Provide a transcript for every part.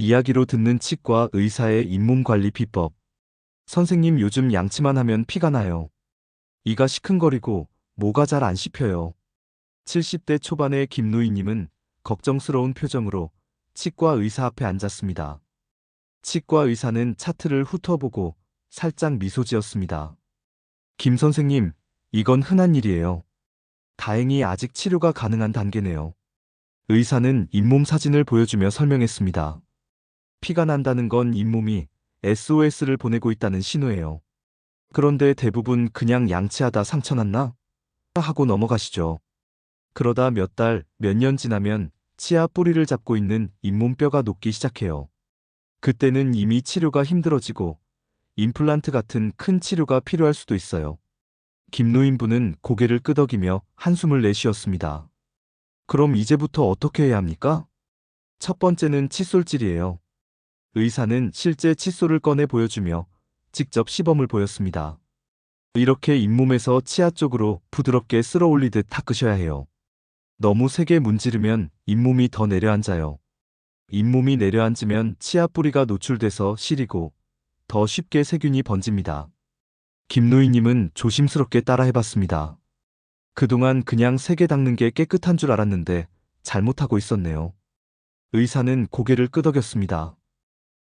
이야기로 듣는 치과 의사의 잇몸 관리 비법. 선생님 요즘 양치만 하면 피가 나요. 이가 시큰거리고 모가 잘 안 씹혀요. 70대 초반의 김노희님은 걱정스러운 표정으로 치과 의사 앞에 앉았습니다. 치과 의사는 차트를 훑어보고 살짝 미소 지었습니다. 김 선생님, 이건 흔한 일이에요. 다행히 아직 치료가 가능한 단계네요. 의사는 잇몸 사진을 보여주며 설명했습니다. 피가 난다는 건 잇몸이 SOS를 보내고 있다는 신호예요. 그런데 대부분 그냥 양치하다 상처 났나? 하고 넘어가시죠. 그러다 몇 달, 몇 년 지나면 치아 뿌리를 잡고 있는 잇몸뼈가 녹기 시작해요. 그때는 이미 치료가 힘들어지고 임플란트 같은 큰 치료가 필요할 수도 있어요. 김노인분은 고개를 끄덕이며 한숨을 내쉬었습니다. 그럼 이제부터 어떻게 해야 합니까? 첫 번째는 칫솔질이에요. 의사는 실제 칫솔을 꺼내 보여주며 직접 시범을 보였습니다. 이렇게 잇몸에서 치아 쪽으로 부드럽게 쓸어 올리듯 닦으셔야 해요. 너무 세게 문지르면 잇몸이 더 내려앉아요. 잇몸이 내려앉으면 치아 뿌리가 노출돼서 시리고 더 쉽게 세균이 번집니다. 김노희님은 조심스럽게 따라 해봤습니다. 그동안 그냥 세게 닦는 게 깨끗한 줄 알았는데 잘못하고 있었네요. 의사는 고개를 끄덕였습니다.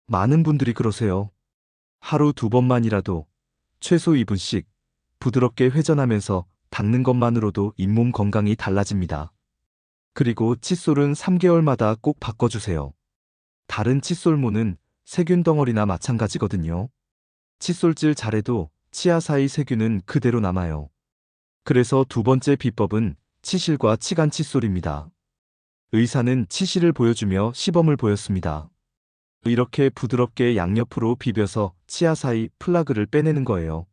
많은 분들이 그러세요. 하루 두 번만이라도 최소 2분씩 부드럽게 회전하면서 닦는 것만으로도 잇몸 건강이 달라집니다. 그리고 칫솔은 3개월마다 꼭 바꿔주세요. 다른 칫솔모는 세균 덩어리나 마찬가지거든요. 칫솔질 잘해도 치아 사이 세균은 그대로 남아요. 그래서 두 번째 비법은 치실과 치간 칫솔입니다. 의사는 치실을 보여주며 시범을 보였습니다. 이렇게 부드럽게 양옆으로 비벼서 치아 사이 플라그를 빼내는 거예요.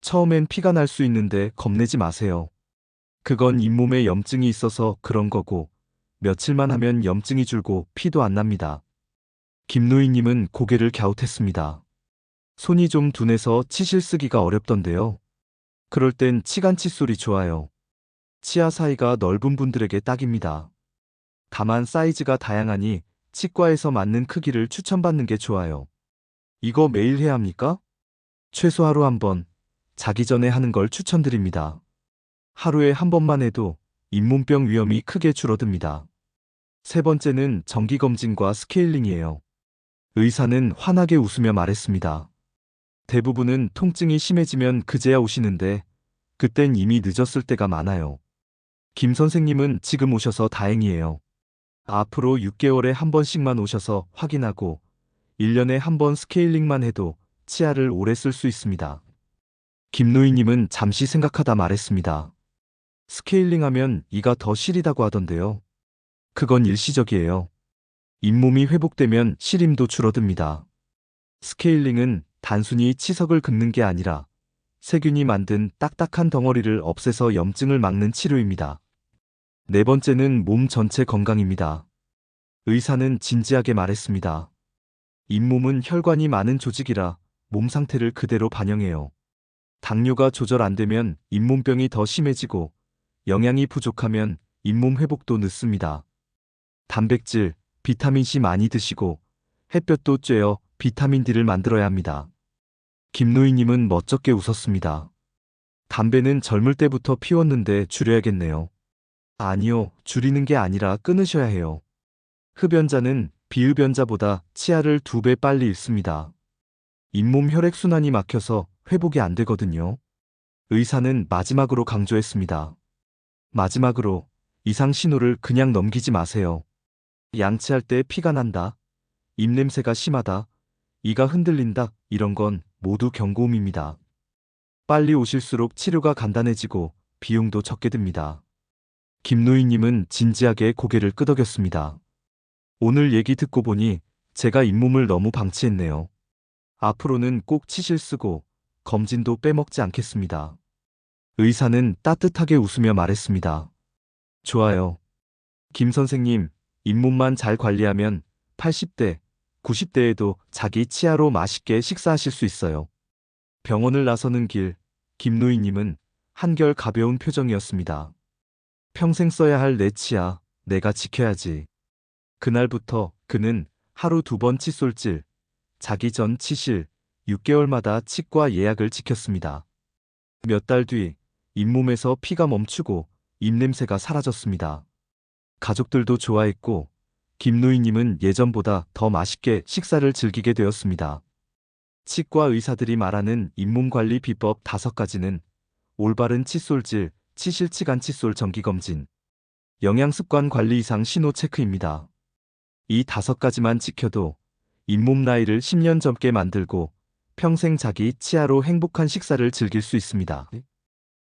처음엔 피가 날 수 있는데 겁내지 마세요. 그건 잇몸에 염증이 있어서 그런 거고, 며칠만 하면 염증이 줄고 피도 안 납니다. 김노희님은 고개를 갸웃했습니다. 손이 좀 둔해서 치실 쓰기가 어렵던데요. 그럴 땐 치간 칫솔이 좋아요. 치아 사이가 넓은 분들에게 딱입니다. 다만 사이즈가 다양하니 치과에서 맞는 크기를 추천받는 게 좋아요. 이거 매일 해야 합니까? 최소 하루 한 번, 자기 전에 하는 걸 추천드립니다. 하루에 한 번만 해도 잇몸병 위험이 크게 줄어듭니다. 세 번째는 정기검진과 스케일링이에요. 의사는 환하게 웃으며 말했습니다. 대부분은 통증이 심해지면 그제야 오시는데 그땐 이미 늦었을 때가 많아요. 김 선생님은 지금 오셔서 다행이에요. 앞으로 6개월에 한 번씩만 오셔서 확인하고 1년에 한 번 스케일링만 해도 치아를 오래 쓸 수 있습니다. 김노희님은 잠시 생각하다 말했습니다. 스케일링 하면 이가 더 시리다고 하던데요. 그건 일시적이에요. 잇몸이 회복되면 시림도 줄어듭니다. 스케일링은 단순히 치석을 긋는 게 아니라 세균이 만든 딱딱한 덩어리를 없애서 염증을 막는 치료입니다. 네 번째는 몸 전체 건강입니다. 의사는 진지하게 말했습니다. 잇몸은 혈관이 많은 조직이라 몸 상태를 그대로 반영해요. 당뇨가 조절 안 되면 잇몸병이 더 심해지고 영양이 부족하면 잇몸 회복도 늦습니다. 단백질, 비타민C 많이 드시고 햇볕도 쬐어 비타민 D를 만들어야 합니다. 김노희님은 멋쩍게 웃었습니다. 담배는 젊을 때부터 피웠는데 줄여야겠네요. 아니요, 줄이는 게 아니라 끊으셔야 해요. 흡연자는 비흡연자보다 치아를 두 배 빨리 잃습니다. 잇몸 혈액순환이 막혀서 회복이 안 되거든요. 의사는 마지막으로 강조했습니다. 마지막으로 이상 신호를 그냥 넘기지 마세요. 양치할 때 피가 난다. 입냄새가 심하다. 이가 흔들린다. 이런 건 모두 경고음입니다. 빨리 오실수록 치료가 간단해지고 비용도 적게 듭니다. 김노희님은 진지하게 고개를 끄덕였습니다. 오늘 얘기 듣고 보니 제가 잇몸을 너무 방치했네요. 앞으로는 꼭 치실 쓰고 검진도 빼먹지 않겠습니다. 의사는 따뜻하게 웃으며 말했습니다. 좋아요. 김 선생님, 잇몸만 잘 관리하면 80대, 90대에도 자기 치아로 맛있게 식사하실 수 있어요. 병원을 나서는 길, 김노희님은 한결 가벼운 표정이었습니다. 평생 써야 할 내 치아, 내가 지켜야지. 그날부터 그는 하루 두 번 칫솔질, 자기 전 치실, 6개월마다 치과 예약을 지켰습니다. 몇 달 뒤 잇몸에서 피가 멈추고 입냄새가 사라졌습니다. 가족들도 좋아했고 김노희님은 예전보다 더 맛있게 식사를 즐기게 되었습니다. 치과 의사들이 말하는 잇몸 관리 비법 다섯 가지는 올바른 칫솔질, 치실치간 칫솔 정기검진, 영양습관 관리 이상 신호 체크입니다. 이 다섯 가지만 지켜도 잇몸 나이를 10년 젊게 만들고 평생 자기 치아로 행복한 식사를 즐길 수 있습니다.